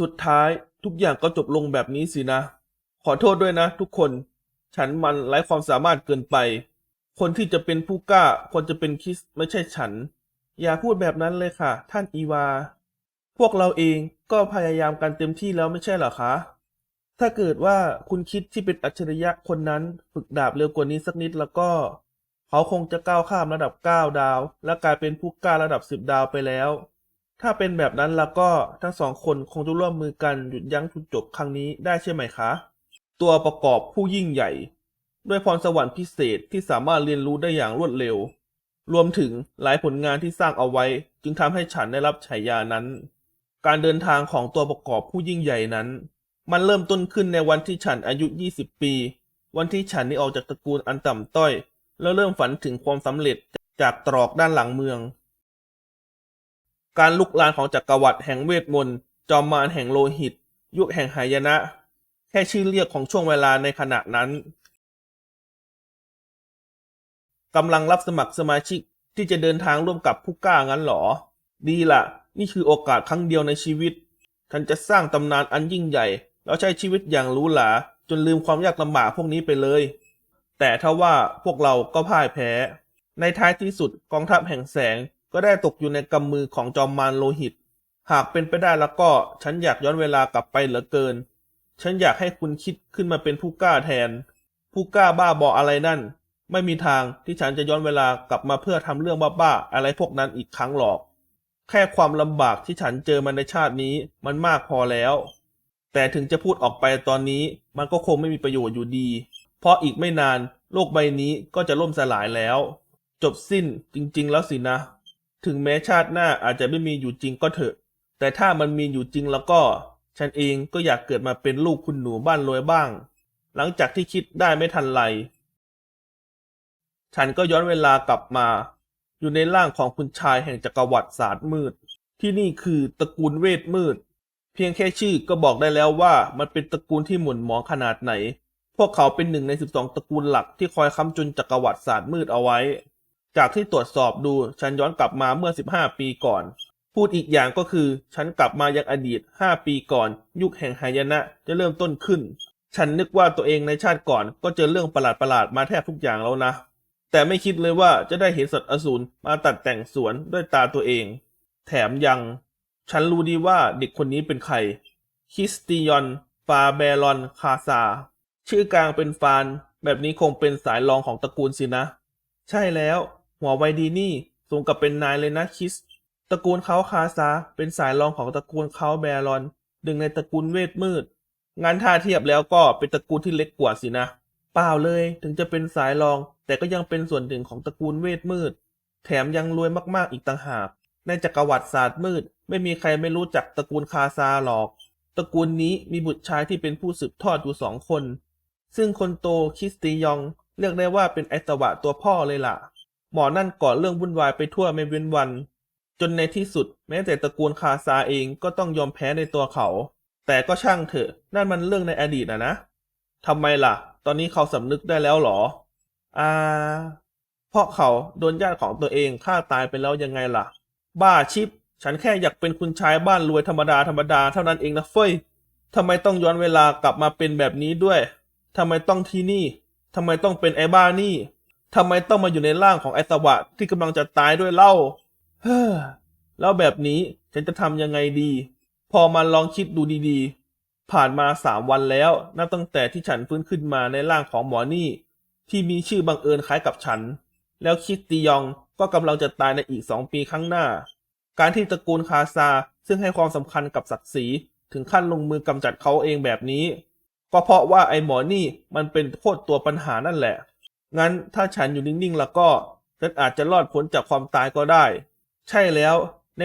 สุดท้ายทุกอย่างก็จบลงแบบนี้สินะ ขอโทษด้วยนะ ทุกคน ฉันมันไร้ความสามารถเกินไป คนที่จะเป็นผู้กล้าควรจะเป็นคิสไม่ใช่ฉัน อย่าพูดแบบนั้นเลยค่ะ ท่านอีวา พวกเราเองก็พยายามกันเต็มที่แล้วไม่ใช่เหรอคะ ถ้าเกิดว่าคุณคิดที่เป็นอัจฉริยะคนนั้นฝึกดาบเร็วกว่านี้สักนิดแล้วก็ เขาคงจะก้าวข้ามระดับ 9 ดาว และกลายเป็นผู้กล้าระดับ 10 ดาวไปแล้ว ถ้าเป็นแบบนั้นแล้วก็ทั้งสองคนคงจะร่วมมือกันหยุดยั้งทุนจบครั้งนี้ได้ใช่ไหมคะ ตัวประกอบผู้ยิ่งใหญ่ ด้วยพรสวรรค์พิเศษที่สามารถเรียนรู้ได้อย่างรวดเร็ว รวมถึงหลายผลงานที่สร้างเอาไว้ จึงทำให้ฉันได้รับฉายานั้น การเดินทางของตัวประกอบผู้ยิ่งใหญ่นั้น มันเริ่มต้นขึ้นในวันที่ฉันอายุ 20 ปี วันที่ฉันได้ออกจากตระกูลอันต่ำต้อย แล้วเริ่มฝันถึงความสำเร็จจากตรอกด้านหลังเมือง การลุกลานของจักรวรรดิแห่งเวทมนต์ จอมมารแห่งโลหิต ยุคแห่งหายนะ แค่ชื่อเรียกของช่วงเวลาในขณะนั้นกำลังรับสมัครสมาชิกที่จะเดินทางร่วมกับผู้กล้างั้นหรอ ดีละนี่คือโอกาสครั้งเดียวในชีวิต ฉันจะสร้างตำนานอันยิ่งใหญ่ แล้วใช้ชีวิตอย่างหรูหราจนลืมความยากลำบากพวกนี้ไปเลย แต่ถ้าว่าพวกเราก็พ่ายแพ้ ในท้ายที่สุดกองทัพแห่งแสง ก็ได้ตกอยู่ในกำมือของจอมมารโลหิต หากเป็นไปได้แล้วก็ฉันอยากย้อนเวลากลับไปเหลือเกิน ฉันอยากให้คุณคิดขึ้นมาเป็นผู้กล้าแทน ผู้กล้าบ้าบออะไรนั่น ไม่มีทางที่ฉันจะย้อนเวลากลับมาเพื่อทำเรื่องบ้าๆอะไรพวกนั้นอีกครั้งหรอก แค่ความลำบากที่ฉันเจอมาในชาตินี้มันมากพอแล้ว แต่ถึงจะพูดออกไปตอนนี้มันก็คงไม่มีประโยชน์อยู่ดี เพราะอีกไม่นานโลกใบนี้ก็จะล่มสลายแล้ว จบสิ้นจริง ๆ แล้วสินะ ถึงแม้ชาติหน้าอาจจะไม่มีอยู่จริงก็เถอะ แต่ถ้ามันมีอยู่จริงแล้วก็ ฉันเองก็อยากเกิดมาเป็นลูกคุณหนูบ้านรวยบ้าง หลังจากที่คิดได้ไม่ทันไร ฉันก็ย้อนเวลากลับมา อยู่ในร่างของคุณชายแห่งจักรวรรดิศาสตร์มืด ที่นี่คือตระกูลเวทมืด เพียงแค่ชื่อก็บอกได้แล้วว่ามันเป็นตระกูลที่หม่นหมองขนาดไหน พวกเขาเป็นหนึ่งใน 12 ตระกูลหลักที่คอยค้ำจุนจักรวรรดิศาสตร์มืดเอาไว้ จากที่ตรวจสอบดูฉันย้อนกลับมาเมื่อ 15 ปีก่อน พูดอีกอย่างก็คือ ฉันกลับมายังอดีต 5 ปีก่อน ยุคแห่งหายนะจะเริ่มต้นขึ้น ฉันนึกว่าตัวเองในชาติก่อนก็เจอเรื่องประหลาดๆมาแทบทุกอย่างแล้วนะ แต่ไม่คิดเลยว่าจะได้เห็นสัตว์อสูรมาตัดแต่งสวนด้วยตาตัวเอง แถมยัง ฉันรู้ดีว่าเด็กคนนี้เป็นใคร คิสติยอน ฟาเบรอน คาซา ชื่อกลางเป็นฟาน แบบนี้คงเป็นสายรองของตระกูลสินะ ใช่แล้ว หัวไวดีนี่สมกับเป็นนายเลยนะคิส ตระกูลเขาคาซาเป็นสายรองของตระกูลเขาแบรอนหนึ่งในตระกูลเวทมืด งานท่าเทียบแล้วก็เป็นตระกูลที่เล็กกว่าสินะ เปล่าเลยถึงจะเป็นสายรอง แต่ก็ยังเป็นส่วนหนึ่งของตระกูลเวทมืด แถมยังรวยมากๆอีกต่างหาก ในจักรวรรดิศาสตร์มืด ไม่มีใครไม่รู้จักตระกูลคาซาหรอก ตระกูลนี้มีบุตรชายที่เป็นผู้สืบทอดอยู่สองคน ซึ่งคนโตคิสติยองเรียกได้ว่าเป็นไอตวะตัวพ่อเลยล่ะ หมอนั่นก่อเรื่องวุ่นวายไปทั่วไม่เว้นวัน จนในที่สุดแม้แต่ตระกูลคาซาเองก็ต้องยอมแพ้ในตัวเขา แต่ก็ช่างเถอะ นั่นมันเรื่องในอดีตนะนะทำไมล่ะ ตอนนี้เขาสำนึกได้แล้วหรอ อ่า เพราะเขาโดนญาติของตัวเองฆ่าตายไปแล้วยังไงล่ะ บ้าชิป ฉันแค่อยากเป็นคุณชายบ้านรวยธรรมดาธรรมดาเท่านั้นเองนะเฟ้ยทำไมต้องย้อนเวลากลับมาเป็นแบบนี้ด้วยทำไมต้องที่นี่ทำไมต้องเป็นไอ้บ้านี่ ทำไมต้องมาอยู่ในร่างของไอ้ตวะที่กำลังจะตายด้วยเล่า เฮ้อ แล้วแบบนี้ฉันจะทำยังไงดี พอมาลองคิดดูดีๆ ผ่านมาสามวันแล้ว นับตั้งแต่ที่ฉันฟื้นขึ้นมาในร่างของหมอนี่ ที่มีชื่อบังเอิญคล้ายกับฉัน แล้วคิดตียองก็กำลังจะตายในอีกสองปีข้างหน้า การที่ตระกูลคาซาซึ่งให้ความสำคัญกับศักดิ์ศรีถึงขั้นลงมือกำจัดเขาเองแบบนี้ ก็เพราะว่าไอหมอนี่มันเป็นโคตรตัวปัญหานั่นแหละ งั้นถ้าฉันอยู่นิ่งๆแล้วก็ฉันอาจจะรอดพ้นจากความตายก็ได้ ใช่แล้ว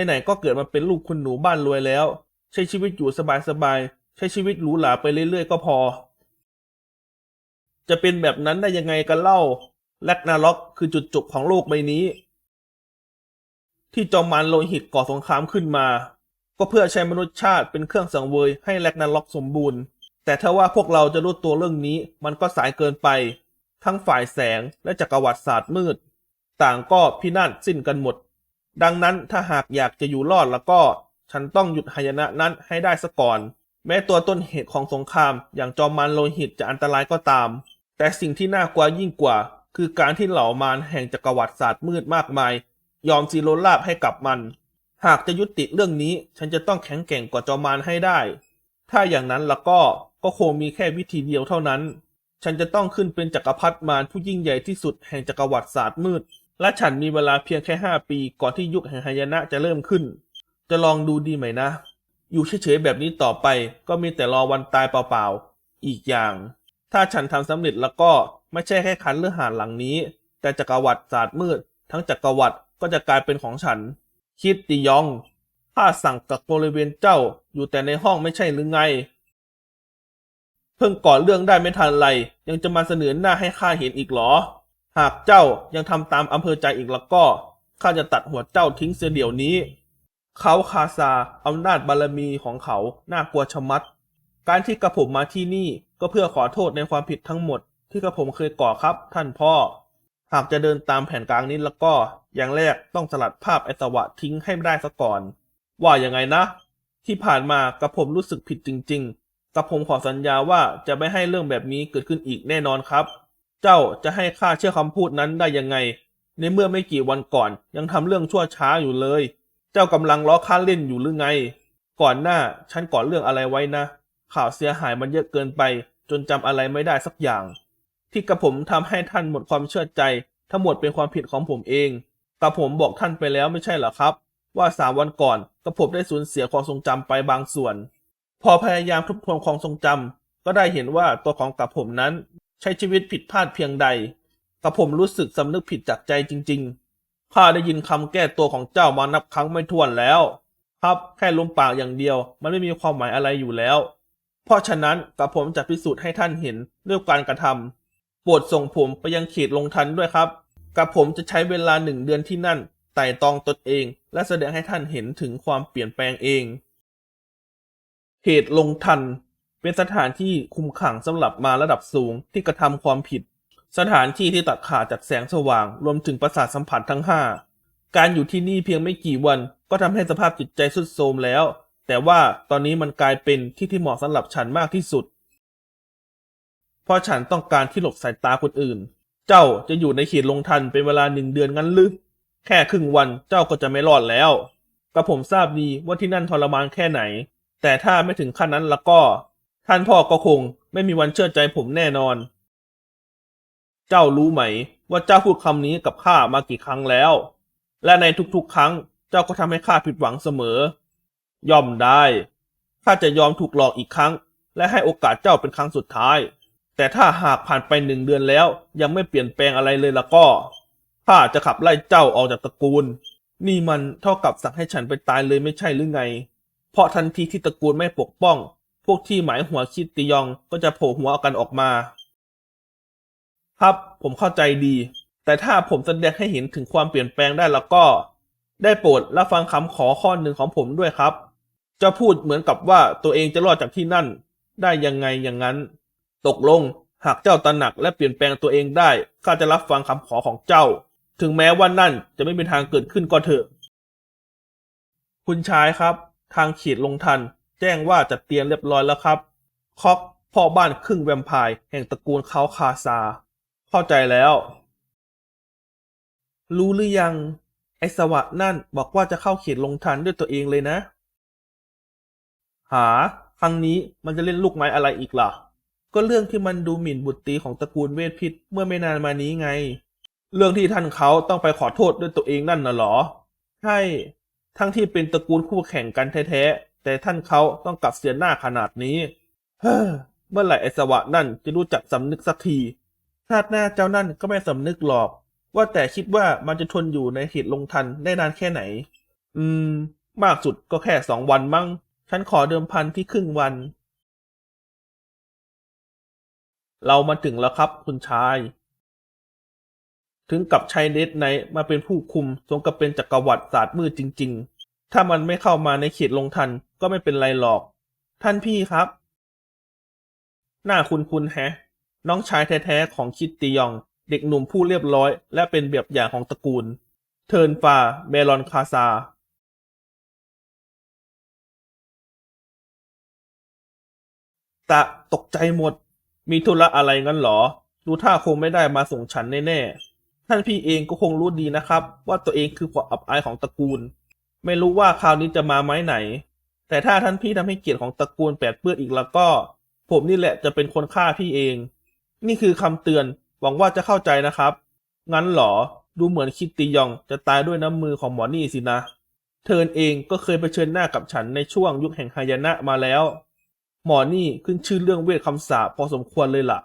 ไหนๆก็เกิดมาเป็นลูกคุณหนูบ้านรวยแล้ว ใช้ชีวิตอยู่สบายๆใช้ชีวิตหรูหราไปเรื่อยๆก็พอ จะเป็นแบบนั้นได้ยังไงกันเล่าแลกนาล็อกคือจุดจบของโลกใบนี้ ที่จอมมารโลหิตก่อสงครามขึ้นมา ก็เพื่อใช้มนุษยชาติเป็นเครื่องสังเวยให้แลกนาล็อกสมบูรณ์ แต่ถ้าว่าพวกเราจะรู้ตัวเรื่องนี้มันก็สายเกินไป ทั้งฝ่ายแสงและจักรวรรดิศาสตร์มืด ต่างก็พินาศสิ้นกันหมด ดังนั้นถ้าหากอยากจะอยู่รอดแล้วก็ ฉันต้องหยุดหายนะนั้นให้ได้ซะก่อน แม้ตัวต้นเหตุของสงครามอย่างจอมมารโลหิตจะอันตรายก็ตาม แต่สิ่งที่น่ากลัวยิ่งกว่า คือการที่เหล่ามารแห่งจักรวรรดิศาสตร์มืดมากมาย ยอมซีโรราบให้กับมัน หากจะยุติเรื่องนี้ฉันจะต้องแข็งแกร่งกว่าจอมมารให้ได้ ถ้าอย่างนั้นแล้วก็ก็คงมีแค่วิธีเดียวเท่านั้น ฉันจะต้องขึ้นเป็นจักรพรรดิมารผู้ยิ่งใหญ่ที่สุดแห่งจักรวรรดิศาสตร์มืด และฉันมีเวลาเพียงแค่ห้าปีก่อนที่ยุคแห่งหายนะจะเริ่มขึ้น จะลองดูดีไหมนะ อยู่เฉยๆแบบนี้ต่อไปก็มีแต่รอวันตายเปล่าๆ อีกอย่าง ถ้าฉันทำสำเร็จแล้วก็ไม่ใช่แค่คันเลือหานหลังนี้ แต่จักรวรรดิศาสตร์มืด ทั้งจักรวรรดิก็จะกลายเป็นของฉัน คิดติยองข้าสั่งกักบริเวณเจ้าอยู่แต่ในห้องไม่ใช่หรือไง พิ่งก่อเรื่องได้ไม่ทันไร ยังจะมาเสนอหน้าให้ข้าเห็นอีกหรอ หากเจ้ายังทำตามอำเภอใจอีกแล้วก็ข้าจะตัดหัวเจ้าทิ้งเสียเดี๋ยวนี้ เขาคาซาอำนาจบารมีของเขาน่ากลัวชะมัด การที่กระผมมาที่นี่ก็เพื่อขอโทษในความผิดทั้งหมด ที่กระผมเคยก่อครับท่านพ่อ หากจะเดินตามแผนกลางนี้แล้วก็ อย่างแรกต้องสลัดภาพไอสวะทิ้งให้ได้ซะก่อน ว่าอย่างไงนะ ที่ผ่านมากระผมรู้สึกผิดจริง ๆ กระผมขอสัญญาว่าจะไม่ให้เรื่องแบบนี้เกิดขึ้นอีกแน่นอนครับ เจ้าจะให้ข้าเชื่อคำพูดนั้นได้ยังไง ในเมื่อไม่กี่วันก่อน ยังทำเรื่องชั่วช้าอยู่เลย เจ้ากำลังล้อข้าเล่นอยู่หรือไง ก่อนหน้าฉันก่อเรื่องอะไรไว้นะ ข่าวเสียหายมันเยอะเกินไป จนจำอะไรไม่ได้สักอย่าง ที่กระผมทำให้ท่านหมดความเชื่อใจ ทั้งหมดเป็นความผิดของผมเองกระผมบอกท่านไปแล้วไม่ใช่เหรอครับ ว่าสามวันก่อนกระผมได้สูญเสียความทรงจำไปบางส่วน พอพยายามทบทวนความทรงจำก็ได้เห็นว่าตัวของกระผมนั้นใช้ชีวิตผิดพลาดเพียงใดกระผมรู้สึกสำนึกผิดจากใจจริงๆข้าได้ยินคำแก้ตัวของเจ้ามานับครั้งไม่ถ้วนแล้ว ครับแค่ลมปากอย่างเดียว มันไม่มีความหมายอะไรอยู่แล้ว เพราะฉะนั้นกระผมจะพิสูจน์ให้ท่านเห็นด้วยการกระทำโปรดส่งผมไปยังเขตลงทันด้วยครับกระผมจะใช้เวลาหนึ่งเดือนที่นั่นไต่ตองตนเอง และแสดงให้ท่านเห็นถึงความเปลี่ยนแปลงเอง เขตลงทัน เป็นสถานที่คุมขังสำหรับมาระดับสูงที่กระทำความผิด สถานที่ที่ตัดขาดจากแสงสว่าง รวมถึงประสาทสัมผัสทั้งห้าการอยู่ที่นี่เพียงไม่กี่วัน ก็ทำให้สภาพจิตใจทรุดโทรมแล้ว แต่ว่าตอนนี้มันกลายเป็นที่ที่เหมาะสำหรับฉันมากที่สุด เพราะฉันต้องการที่หลบสายตาคนอื่น เจ้าจะอยู่ในเขตลงทันเป็นเวลาหนึ่งเดือนงั้นหรือแค่ครึ่งวันเจ้าก็จะไม่รอดแล้วกระผมทราบดีว่าที่นั่นทรมานแค่ไหน แต่ถ้าไม่ถึงขั้นนั้นแล้วก็ ท่านพ่อก็คงไม่มีวันเชื่อใจผมแน่นอน เจ้ารู้ไหม ว่าเจ้าพูดคำนี้กับข้ามากี่ครั้งแล้ว และในทุกๆ ครั้ง เจ้าก็ทำให้ข้าผิดหวังเสมอ ย่อมได้ ข้าจะยอมถูกหลอกอีกครั้ง และให้โอกาสเจ้าเป็นครั้งสุดท้าย แต่ถ้าหากผ่านไปหนึ่งเดือนแล้ว ยังไม่เปลี่ยนแปลงอะไรเลยแล้วก็ ข้าจะขับไล่เจ้าออกจากตระกูล นี่มันเท่ากับสั่งให้ฉันไปตายเลยไม่ใช่หรือไง เพราะทันทีที่ตระกูลไม่ปกป้อง พวกที่หมายหัวคิดติยองก็จะโผล่หัวกันออกมา ครับผมเข้าใจดี แต่ถ้าผมแสดงให้เห็นถึงความเปลี่ยนแปลงได้แล้วก็ ได้โปรดรับฟังคำขอข้อหนึ่งของผมด้วยครับ จะพูดเหมือนกับว่าตัวเองจะรอดจากที่นั่น ได้ยังไงอย่างนั้น ตกลงหากเจ้าตระหนักและเปลี่ยนแปลงตัวเองได้ข้าจะรับฟังคำขอของเจ้า ถึงแม้ว่านั่นจะไม่มีทางเกิดขึ้นก็เถอะ คุณชายครับ ทางเขตลงทัน แจ้งว่าจัดเตรียมเรียบร้อยแล้วครับคอกพ่อบ้านครึ่งแวมไพร์แห่งตระกูลเขาคาซา เข้าใจแล้ว รู้หรือยัง ไอสวะนั่นบอกว่าจะเข้าเขตลงทันด้วยตัวเองเลยนะ หา ครั้งนี้มันจะเล่นลูกไม้อะไรอีกล่ะ ก็เรื่องที่มันดูหมิ่นบุตรีของตระกูลเวทพิษเมื่อไม่นานมานี้ไง เรื่องที่ท่านเขาต้องไปขอโทษด้วยตัวเองนั่นน่ะหรอ ใช่ ทั้งที่เป็นตระกูลคู่แข่งกันแท้ๆ แต่ท่านเขาต้องกลับเสียหน้าขนาดนี้ เฮ้อ เมื่อไหร่ไอสวะนั่นจะรู้จักสำนึกสักที ชาติหน้าเจ้านั่นก็ไม่สำนึกหรอก ว่าแต่คิดว่ามันจะทนอยู่ในเหตุลงทันได้นานแค่ไหน อืม มากสุดก็แค่สองวันมั้ง ฉันขอเดิมพันที่ครึ่งวัน เรามาถึงแล้วครับคุณชาย ถึงกับใช้เดดไนมาเป็นผู้คุมสงกับเป็นจักรวรรดิศาสตร์มืดจริง ๆ ถ้ามันไม่เข้ามาในเขตลงทันก็ไม่เป็นไรหรอก ท่านพี่ครับ หน้าคุณคุณแฮน้องชายแท้ๆของคิดติยอง เด็กหนุ่มผู้เรียบร้อย และเป็นแบบอย่างของตระกูล เทิร์นฟาเมลอนคาซาตะตกใจหมด มีธุระอะไรงั้นหรอ ดูท่าคงไม่ได้มาส่งฉันแน่ๆ ท่านพี่เองก็คงรู้ดีนะครับ ว่าตัวเองคือความอับอายของตระกูล ไม่รู้ว่าคราวนี้จะมาไม้ไหน แต่ถ้าท่านพี่ทำให้เกียรติของตระกูลแปดเปื้อนอีกแล้วก็ ผมนี่แหละจะเป็นคนฆ่าพี่เอง นี่คือคำเตือน หวังว่าจะเข้าใจนะครับ งั้นเหรอ ดูเหมือนคิตติยองจะตายด้วยน้ำมือของหมอนี่สินะเทิร์นเองก็เคยเผชิญหน้ากับฉันในช่วงยุคแห่งหายนะมาแล้ว หมอนี่ขึ้นชื่อเรื่องเวทคำสาปพอสมควรเลยล่ะ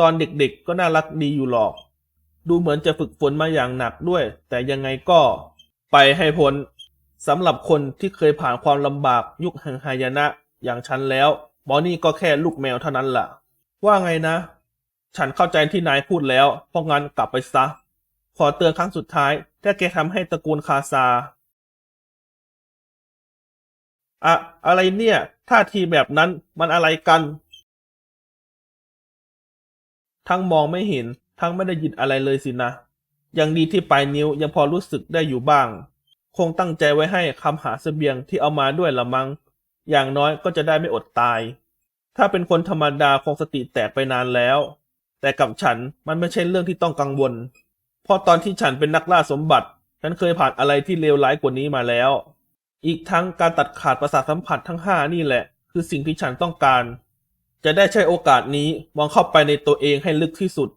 ตอนเด็กๆก็น่ารักดีอยู่หรอก ดูเหมือนจะฝึกฝนมาอย่างหนักด้วย แต่ยังไงก็ไปให้พ้นสำหรับคนที่เคยผ่านความลำบากยุคแห่งหายนะอย่างฉันแล้วหมอนี่ก็แค่ลูกแมวเท่านั้นล่ะ ว่าไงนะ ฉันเข้าใจที่นายพูดแล้ว เพราะงั้นกลับไปซะ ขอเตือนครั้งสุดท้าย ถ้าแกทำให้ตระกูลคาซา อะอะไรเนี่ย ท่าทีแบบนั้นมันอะไรกัน ทั้งมองไม่เห็น ทั้งไม่ได้ยินอะไรเลยสินะ ยังดีที่ปลายนิ้วยังพอรู้สึกได้อยู่บ้าง คงตั้งใจไว้ให้คำหาเสบียงที่เอามาด้วยละมัง้ง อย่างน้อยก็จะได้ไม่อดตาย ถ้าเป็นคนธรรมดาคงสติแตกไปนานแล้ว แต่กับฉันมันไม่ใช่เรื่องที่ต้องกังวล เพราะตอนที่ฉันเป็นนักล่าสมบัติ ฉันเคยผ่านอะไรที่เลวร้ายกว่านี้มาแล้ว อีกทั้งการตัดขาดประสาทสัมผัสทั้งห้านี่แหละ คือสิ่งที่ฉันต้องการ จะได้ใช้โอกาสนี้มองเข้าไปในตัวเองให้ลึกที่สุด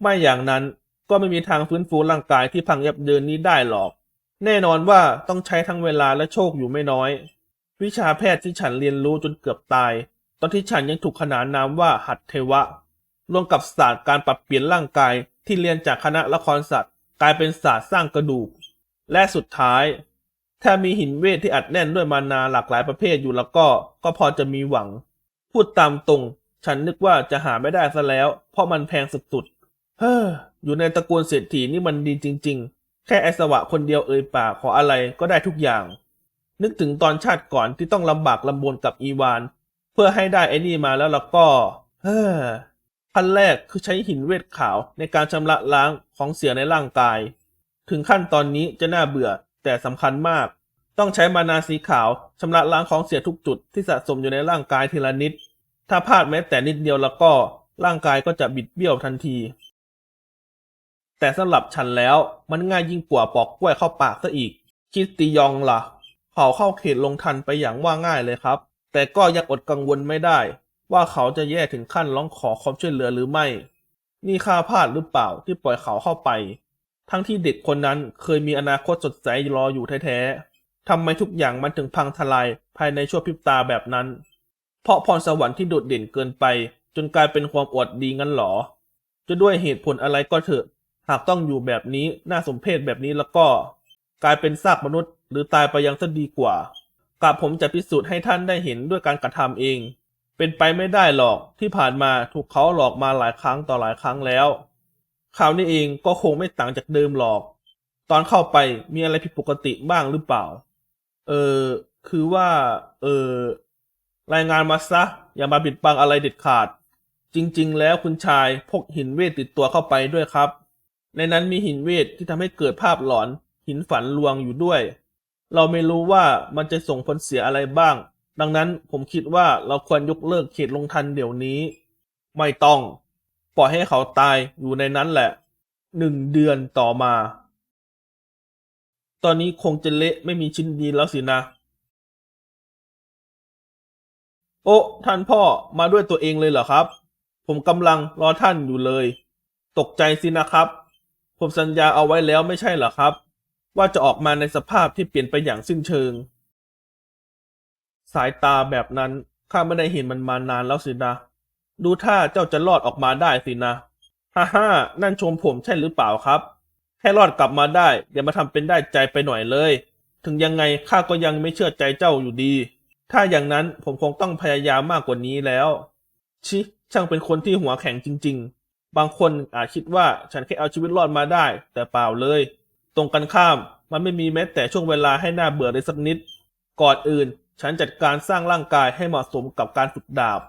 ไม่อย่างนั้นก็ไม่มีทางฟื้นฟูร่างกายที่พังยับเยินนี้ได้หรอก แน่นอนว่าต้องใช้ทั้งเวลาและโชคอยู่ไม่น้อย วิชาแพทย์ที่ฉันเรียนรู้จนเกือบตาย ตอนที่ฉันยังถูกขนานนามว่าหัตเทวะ รวมกับศาสตร์การปรับเปลี่ยนร่างกายที่เรียนจากคณะละครสัตว์กลายเป็นศาสตร์สร้างกระดูก และสุดท้ายถ้ามีหินเวทที่อัดแน่นด้วยมานาหลากหลายประเภทอยู่แล้วก็ ก็พอจะมีหวัง พูดตามตรง ฉันนึกว่าจะหาไม่ได้ซะแล้ว เพราะมันแพงสุดๆ เฮ้ออยู่ในตระกูลเศรษฐีนี่มันดีจริง ๆ แค่ไอสวะคนเดียวเอ่ยปากขออะไรก็ได้ทุกอย่าง นึกถึงตอนชาติก่อนที่ต้องลำบากลำบนกับอีวาน เพื่อให้ได้ไอ้นี่มาแล้วแล้วก็ เฮ้อขั้นแรกคือใช้หินเวทขาวในการชำระล้างของเสียในร่างกาย ถึงขั้นตอนนี้จะน่าเบื่อแต่สำคัญมาก ต้องใช้มานาสีขาวชำระล้างของเสียทุกจุดที่สะสมอยู่ในร่างกายทีละนิด ถ้าพลาดแม้แต่นิดเดียวแล้วก็ร่างกายก็จะบิดเบี้ยวทันที แต่สำหรับฉันแล้วมันง่ายยิ่งกว่าปอกกล้วยเข้าปากซะอีก คิดติยองล่ะ เขาเข้าเขตลงทันไปอย่างว่าง่ายเลยครับ แต่ก็ยังอดกังวลไม่ได้ ว่าเขาจะแย่ถึงขั้นร้องขอความช่วยเหลือหรือไม่ นี่ข้าพลาดหรือเปล่าที่ปล่อยเขาเข้าไป ทั้งที่เด็กคนนั้นเคยมีอนาคตสดใสรออยู่แท้ๆทำไมทุกอย่างมันถึงพังทลายภายในชั่วพริบตาแบบนั้น เพราะพรสวรรค์ที่โดดเด่นเกินไป จนกลายเป็นความอวดดีงั้นหรอ จะด้วยเหตุผลอะไรก็เถอะ หากต้องอยู่แบบนี้น่าสมเพชแบบนี้แล้วก็ กลายเป็นซากมนุษย์ หรือตายไปยังจะดีกว่ากับผมจะพิสูจน์ให้ท่านได้เห็นด้วยการกระทำเอง เป็นไปไม่ได้หรอกที่ผ่านมาถูกเขาหลอกมาหลายครั้งต่อหลายครั้งแล้วคราวนี้เองก็คงไม่ต่างจากเดิมหรอก ตอนเข้าไปมีอะไรผิดปกติบ้างหรือเปล่า เออ คือว่า เออ รายงานมาซะ อย่ามาปิดบังอะไรเด็ดขาด จริง ๆ แล้วคุณชายพกหินเวทติดตัวเข้าไปด้วยครับ ในนั้นมีหินเวทที่ทำให้เกิดภาพหลอน หินฝันลวงอยู่ด้วย เราไม่รู้ว่ามันจะส่งผลเสียอะไรบ้าง ดังนั้นผมคิดว่าเราควรยกเลิกเขตลงทันเดี๋ยวนี้ ไม่ต้อง ปล่อยให้เขาตายอยู่ในนั้นแหละ หนึ่งเดือนต่อมา ตอนนี้คงจะเละไม่มีชิ้นดีแล้วสินะ โอ้ท่านพ่อมาด้วยตัวเองเลยเหรอครับ ผมกำลังรอท่านอยู่เลย ตกใจสินะครับ ผมสัญญาเอาไว้แล้วไม่ใช่เหรอครับ ว่าจะออกมาในสภาพที่เปลี่ยนไปอย่างสิ้นเชิง สายตาแบบนั้นข้าไม่ได้เห็นมันมานานแล้วสินะ ดูท่าเจ้าจะรอดออกมาได้สินะ ฮ่าฮ่านั่นชมผมใช่หรือเปล่าครับ แค่รอดกลับมาได้อย่ามาทำเป็นได้ใจไปหน่อยเลย ถึงยังไงข้าก็ยังไม่เชื่อใจเจ้าอยู่ดี ถ้าอย่างนั้นผมคงต้องพยายามมากกว่านี้แล้ว ชิ ช่างเป็นคนที่หัวแข็งจริง ๆ บางคนอาจคิดว่าฉันแค่เอาชีวิตรอดมาได้ แต่เปล่าเลย ตรงกันข้าม มันไม่มีแม้แต่ช่วงเวลาให้หน่าเบื่อเลยสักนิด ก่อนอื่น ฉันจัดการสร้างร่างกายให้เหมาะสมกับการฝึกดาบ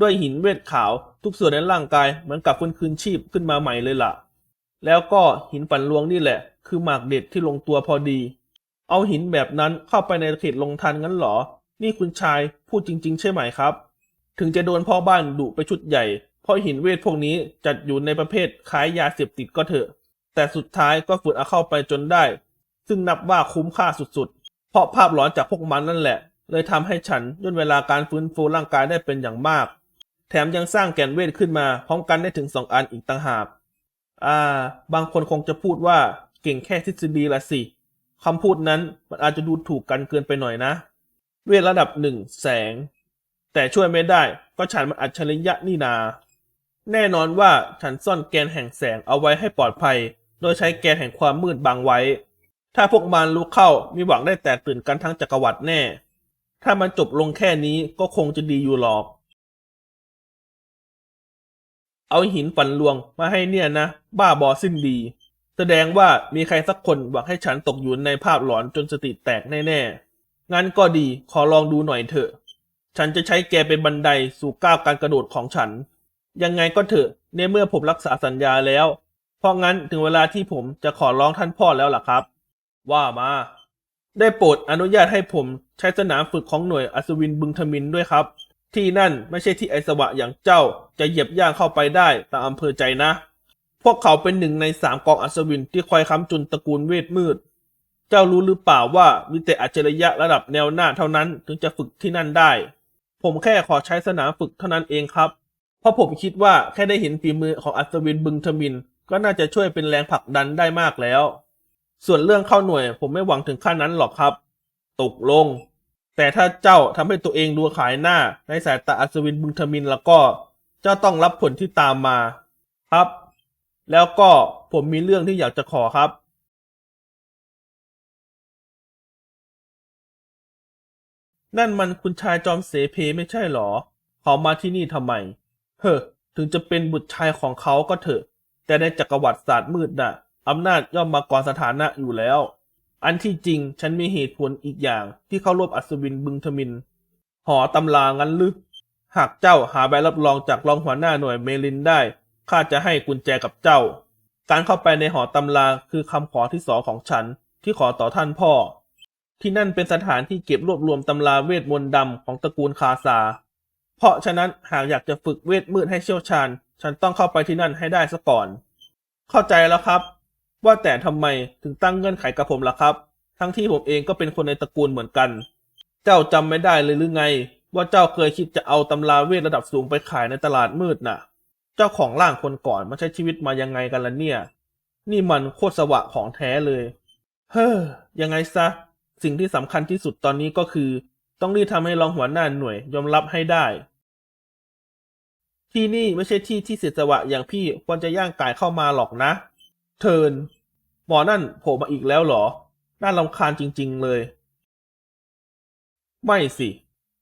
ด้วยหินเวทขาวทุกส่วนในร่างกายเหมือนกับฟื้นคืนชีพขึ้นมาใหม่เลยล่ะ แล้วก็หินฝันลวงนี่แหละ คือหมากเด็ดที่ลงตัวพอดี เอาหินแบบนั้นเข้าไปในเขตลงทันงั้นเหรอ นี่คุณชายพูดจริง ๆ ใช่ไหมครับ ถึงจะโดนพ่อบ้านดุไปชุดใหญ่ เพราะหินเวทพวกนี้จัดอยู่ในประเภทขายยาเสพติดก็เถอะ แต่สุดท้ายก็ฝืนเอาเข้าไปจนได้ ซึ่งนับว่าคุ้มค่าสุดๆ เพราะภาพหลอนจากพวกมันนั่นแหละ เลยทำให้ฉันย่นเวลาการฟื้นฟูร่างกายได้เป็นอย่างมาก แถมยังสร้างแก่นเวทขึ้นมาพร้อมกันได้ถึงสองอันอีกต่างหากอ่า บางคนคงจะพูดว่าเก่งแค่ทฤษฎีละสิคำพูดนั้นมันอาจจะดูถูกกันเกินไปหน่อยนะ เวทระดับหนึ่งแสง แต่ช่วยไม่ได้ก็ฉันมันอัจฉริยะนี่นา แน่นอนว่าฉันซ่อนแกนแห่งแสงเอาไว้ให้ปลอดภัย โดยใช้แกนแห่งความมืดบังไว้ ถ้าพวกมันรู้เข้ามีหวังได้แตกตื่นกันทั้งจักรวรรดิแน่ ถ้ามันจบลงแค่นี้ก็คงจะดีอยู่หรอก เอาหินฝันลวงมาให้เนี่ยนะ บ้าบอสิ้นดี แสดงว่ามีใครสักคนหวังให้ฉันตกอยู่ในภาพหลอนจนสติแตกแน่ๆ งั้นก็ดีขอลองดูหน่อยเถอะ ฉันจะใช้แกเป็นบันไดสู่ก้าวการกระโดดของฉัน ยังไงก็เถอะในเมื่อผมรักษาสัญญาแล้ว เพราะงั้นถึงเวลาที่ผมจะขอร้องท่านพ่อแล้วล่ะครับ ว่ามา ได้โปรดอนุญาตให้ผมใช้สนามฝึกของหน่วยอัศวินบึงทมินด้วยครับ ที่นั่นไม่ใช่ที่ไอสวะอย่างเจ้าจะเหยียบย่างเข้าไปได้ตามอำเภอใจนะ พวกเขาเป็นหนึ่งในสามกองอัศวินที่คอยค้ำจุนตระกูลเวทมืด เจ้ารู้หรือเปล่าว่ามีแต่อัจฉริยะระดับแนวหน้าเท่านั้นถึงจะฝึกที่นั่นได้ ผมแค่ขอใช้สนามฝึกเท่านั้นเองครับ เพราะผมคิดว่าแค่ได้เห็นฝีมือของอัศวินบึงทมิน ก็น่าจะช่วยเป็นแรงผลักดันได้มากแล้ว ส่วนเรื่องเข้าหน่วย ผมไม่หวังถึงขั้นนั้นหรอกครับ ตกลง แต่ถ้าเจ้าทำให้ตัวเองดูขายหน้า ในสายตาอัศวินบึงทมินแล้วก็ เจ้าต้องรับผลที่ตามมา ครับ แล้วก็ผมมีเรื่องที่อยากจะขอครับนั่นมันคุณชายจอมเสเพไม่ใช่หรอ เขามาที่นี่ทำไม เฮ้อถึงจะเป็นบุตรชายของเขาก็เถอะ แต่ในจักรวรรดิศาสตร์มืดน่ะอำนาจย่อมมาก่อนสถานะอยู่แล้ว อันที่จริงฉันมีเหตุผลอีกอย่างที่เข้าร่วมอัศวินบึงทมิน หอตำรางั้นหรือหากเจ้าหาใบรับรองจากรองหัวหน้าหน่วยเมลินได้ ข้าจะให้กุญแจกับเจ้า การเข้าไปในหอตำราคือคำขอที่สองของฉันที่ขอต่อท่านพ่อ ที่นั่นเป็นสถานที่เก็บรวบรวมตำราเวทมนต์ดำของตระกูลคาซา เพราะฉะนั้นหากอยากจะฝึกเวทมืดให้เชี่ยวชาญ ฉันต้องเข้าไปที่นั่นให้ได้ซะก่อน เข้าใจแล้วครับ ว่าแต่ทำไมถึงตั้งเงื่อนไขกับผมล่ะครับ ทั้งที่ผมเองก็เป็นคนในตระกูลเหมือนกัน เจ้าจำไม่ได้เลยหรือไง ว่าเจ้าเคยคิดจะเอาตำราเวทระดับสูงไปขายในตลาดมืดน่ะ เจ้าของร่างคนก่อนมาใช้ชีวิตมายังไงกันล่ะเนี่ย นี่มันโคตรสวะของแท้เลย เฮ้อยังไงซะ สิ่งที่สำคัญที่สุดตอนนี้ก็คือ ต้องรีบทำให้รองหัวหน้าหน่วยยอมรับให้ได้ ที่นี่ไม่ใช่ที่ที่เสียสวะอย่างพี่ควรจะย่างกายเข้ามาหรอกนะ เทินหมอนั่นโผล่มาอีกแล้วเหรอ น่ารำคาญจริง ๆ เลย ไม่สิ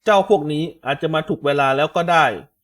เจ้าพวกนี้อาจจะมาถูกเวลาแล้วก็ได้